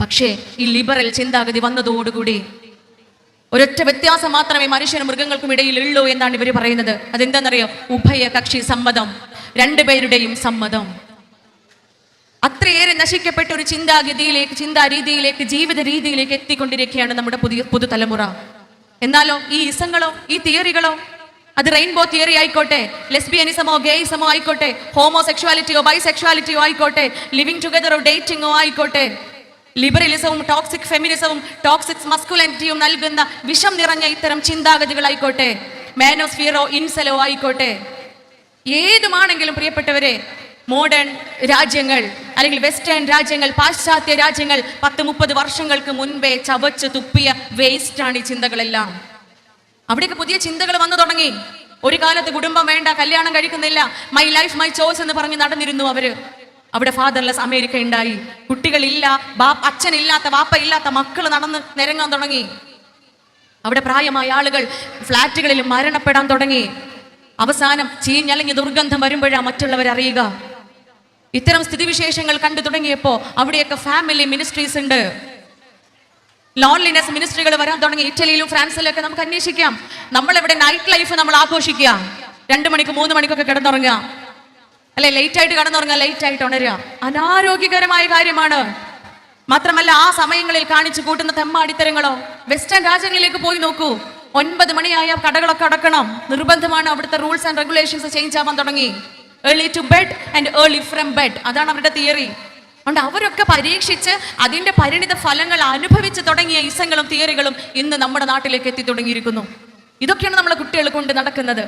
പക്ഷേ ഈ ലിബറൽ ചിന്താഗതി വന്നതോടുകൂടി ഒരൊറ്റ വ്യത്യാസം മാത്രമേ മനുഷ്യനും മൃഗങ്ങൾക്കും ഇടയിൽ ഉള്ളൂ എന്നാണ് ഇവർ പറയുന്നത്. അതെന്താണെന്നറിയോ ഉഭയ കക്ഷി സമ്മതം രണ്ടുപേരുടെയും സമ്മതം. അത്രയേറെ നശിക്കപ്പെട്ട ഒരു ചിന്താഗതിയിലേക്ക് ചിന്താ രീതിയിലേക്ക് ജീവിത രീതിയിലേക്ക് എത്തിക്കൊണ്ടിരിക്കുകയാണ് നമ്മുടെ പുതിയ പുതുതലമുറ. എന്നാലോ ഈ ഇസങ്ങളോ ഈ തിയറികളോ അത് റെയിൻബോ തിയറി ആയിക്കോട്ടെ ലെസ്ബിയനിസമോ ഗേയിസമോ ആയിക്കോട്ടെ ഹോമോസെക്ഷുവാലിറ്റിയോ ബൈസെക്ഷുവാലിറ്റിയോ ആയിക്കോട്ടെ ലിവിങ് ടുഗദറോ ഡേറ്റിംഗോ ആയിക്കോട്ടെ ലിബറലിസവും ടോക്സിക് ഫെമിനിസവും ടോക്സിക് മസ്കുലാനിറ്റിയും നൽകുന്ന വിഷം നിറഞ്ഞ ഇത്തരം ചിന്താഗതികളായിക്കോട്ടെ മാനോസ്ഫിയറോ ഇൻസലോ ആയിക്കോട്ടെ. ഏതുമാണെങ്കിലും പ്രിയപ്പെട്ടവരെ മോഡേൺ രാജ്യങ്ങൾ അല്ലെങ്കിൽ വെസ്റ്റേൺ രാജ്യങ്ങൾ പാശ്ചാത്യ രാജ്യങ്ങൾ പത്ത് മുപ്പത് വർഷങ്ങൾക്ക് മുൻപേ ചവച്ച് തുപ്പിയ വേസ്റ്റാണ് ഈ ചിന്തകളെല്ലാം. അവിടെയൊക്കെ പുതിയ ചിന്തകൾ വന്നു തുടങ്ങി. ഒരു കാലത്ത് കുടുംബം വേണ്ട കല്യാണം കഴിക്കുന്നില്ല. മൈ ലൈഫ് മൈ ചോയ്സ് എന്ന് പറഞ്ഞ് നടന്നിരുന്നു അവർ. അവിടെ ഫാദർലെസ് അമേരിക്ക ഉണ്ടായി. കുട്ടികളില്ല ബാപ്പ അച്ഛനില്ലാത്ത വാപ്പ ഇല്ലാത്ത മക്കൾ നടന്ന് നിരങ്ങാൻ തുടങ്ങി. അവിടെ പ്രായമായ ആളുകൾ ഫ്ലാറ്റുകളിൽ മരണപ്പെടാൻ തുടങ്ങി. അവസാനം ചീഞ്ഞലങ്ങി ദുർഗന്ധം വരുമ്പോഴാ മറ്റുള്ളവർ അറിയുക. ഇത്തരം സ്ഥിതിവിശേഷങ്ങൾ കണ്ടു തുടങ്ങിയപ്പോ അവിടെയൊക്കെ ഫാമിലി മിനിസ്ട്രീസ് ഉണ്ട്. ലോൺലിനെസ് മിനിസ്ട്രികൾ വരാൻ തുടങ്ങി. ഇറ്റലിയിലും ഫ്രാൻസിലും ഒക്കെ നമുക്ക് അന്വേഷിക്കാം. നമ്മളിവിടെ നൈറ്റ് ലൈഫ് നമ്മൾ ആഘോഷിക്കുക രണ്ടു മണിക്ക് മൂന്ന് മണിക്കൊക്കെ കിടന്നുറങ്ങുക അല്ലെ ലേറ്റ് ആയിട്ട് കിടന്നുറങ്ങുക ലേറ്റ് ആയിട്ട് ഉണരുക. അനാരോഗ്യകരമായ കാര്യമാണ്. മാത്രമല്ല ആ സമയങ്ങളിൽ കാണിച്ചു കൂട്ടുന്ന തെമ്മാടിത്തരങ്ങളോ വെസ്റ്റേൺ രാജ്യങ്ങളിലേക്ക് പോയി നോക്കൂ. ഒൻപത് മണിയായ കടകളൊക്കെ അടക്കണം. നിർബന്ധമാണ് അവിടുത്തെ റൂൾസ് ആൻഡ് റെഗുലേഷൻസ് ചേഞ്ച് ആവാൻ തുടങ്ങി. Early to bed and early from bed അതാണ് അവരുടെ തിയറി അതുകൊണ്ട് അവരൊക്കെ പരീക്ഷിച്ച് അതിന്റെ പരിണിത ഫലങ്ങൾ അനുഭവിച്ച് തുടങ്ങിയ ഇസങ്ങളും തിയറികളും ഇന്ന് നമ്മുടെ നാട്ടിലേക്ക് എത്തി തുടങ്ങിയിരിക്കുന്നു. ഇതൊക്കെയാണ് നമ്മളെ കുട്ടികൾ കൊണ്ട് നടക്കുന്നത്.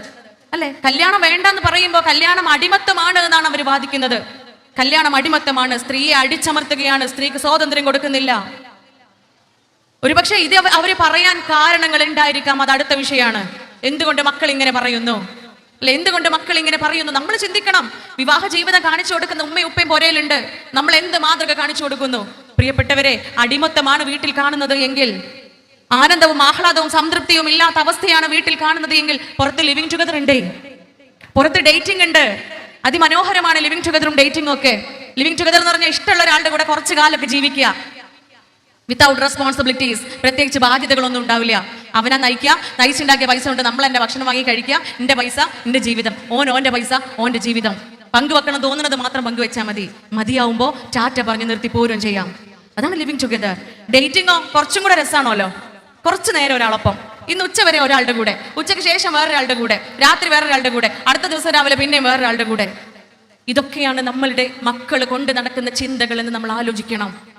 അല്ലെ? കല്യാണം വേണ്ട എന്ന് പറയുമ്പോൾ കല്യാണം അടിമത്തമാണ് എന്നാണ് അവർ വാദിക്കുന്നത്. കല്യാണം അടിമത്തമാണ്. സ്ത്രീയെ അടിച്ചമർത്തുകയാണ്. സ്ത്രീക്ക് സ്വാതന്ത്ര്യം കൊടുക്കുന്നില്ല. ഒരുപക്ഷെ ഇത് അവർ പറയാൻ കാരണങ്ങൾ ഉണ്ടായിരിക്കാം. അത് അടുത്ത വിഷയമാണ്. എന്തുകൊണ്ട് മക്കൾ ഇങ്ങനെ പറയുന്നു? അല്ലെ എന്തുകൊണ്ട് മക്കൾ ഇങ്ങനെ പറയുന്നു? നമ്മൾ ചിന്തിക്കണം. വിവാഹ ജീവിതം കാണിച്ചു കൊടുക്കുന്ന ഉമ്മയും ഉപ്പയും പോരയിലുണ്ട്. നമ്മൾ എന്ത് മാതൃക കാണിച്ചു കൊടുക്കുന്നു? പ്രിയപ്പെട്ടവരെ അടിമത്തമാണ് വീട്ടിൽ കാണുന്നത് എങ്കിൽ ആനന്ദവും ആഹ്ലാദവും സംതൃപ്തിയും ഇല്ലാത്ത അവസ്ഥയാണ് വീട്ടിൽ കാണുന്നത് എങ്കിൽ പുറത്ത് ലിവിങ് ടുഗദർ ഉണ്ട്. പുറത്ത് ഡേറ്റിംഗ് ഉണ്ട്. അതിമനോഹരമാണ് ലിവിങ് ടുഗദറും ഡേറ്റിംഗും ഒക്കെ. ലിവിങ് ടുഗദർ എന്ന് പറഞ്ഞാൽ ഇഷ്ടമുള്ള ഒരാളുടെ കൂടെ കുറച്ച് കാലമൊക്കെ ജീവിക്കുക. വിത്തൗട്ട് റെസ്പോൺസിബിലിറ്റീസ് പ്രത്യേകിച്ച് ബാധ്യതകളൊന്നും ഉണ്ടാവില്ല. അവനെ നയിക്കുക. നയിച്ചുണ്ടാക്കിയ പൈസ കൊണ്ട് നമ്മൾ എന്റെ ഭക്ഷണം വാങ്ങി കഴിക്കുക. എന്റെ പൈസ എന്റെ ജീവിതം. ഓൻ ഓന്റെ പൈസ ഓന്റെ ജീവിതം. പങ്കുവെക്കണം തോന്നുന്നത് മാത്രം പങ്കുവെച്ചാൽ മതി. മതിയാവുമ്പോ ടാറ്റ പറഞ്ഞ് നിർത്തി പോരും ചെയ്യാം. അതാണ് ലിവിങ് ടുഗദർ ഡേറ്റിങ്ങോ കുറച്ചും കൂടെ രസമാണല്ലോ കുറച്ചു നേരം ഒരാളൊപ്പം. ഇന്ന് ഉച്ച വരെ ഒരാളുടെ കൂടെ. ഉച്ചയ്ക്ക് ശേഷം വേറൊരാളുടെ കൂടെ. രാത്രി വേറൊരാളുടെ കൂടെ. അടുത്ത ദിവസം രാവിലെ പിന്നെയും വേറൊരാളുടെ കൂടെ. ഇതൊക്കെയാണ് നമ്മളുടെ മക്കൾ കൊണ്ട് നടക്കുന്ന ചിന്തകൾ എന്ന് നമ്മൾ ആലോചിക്കണം.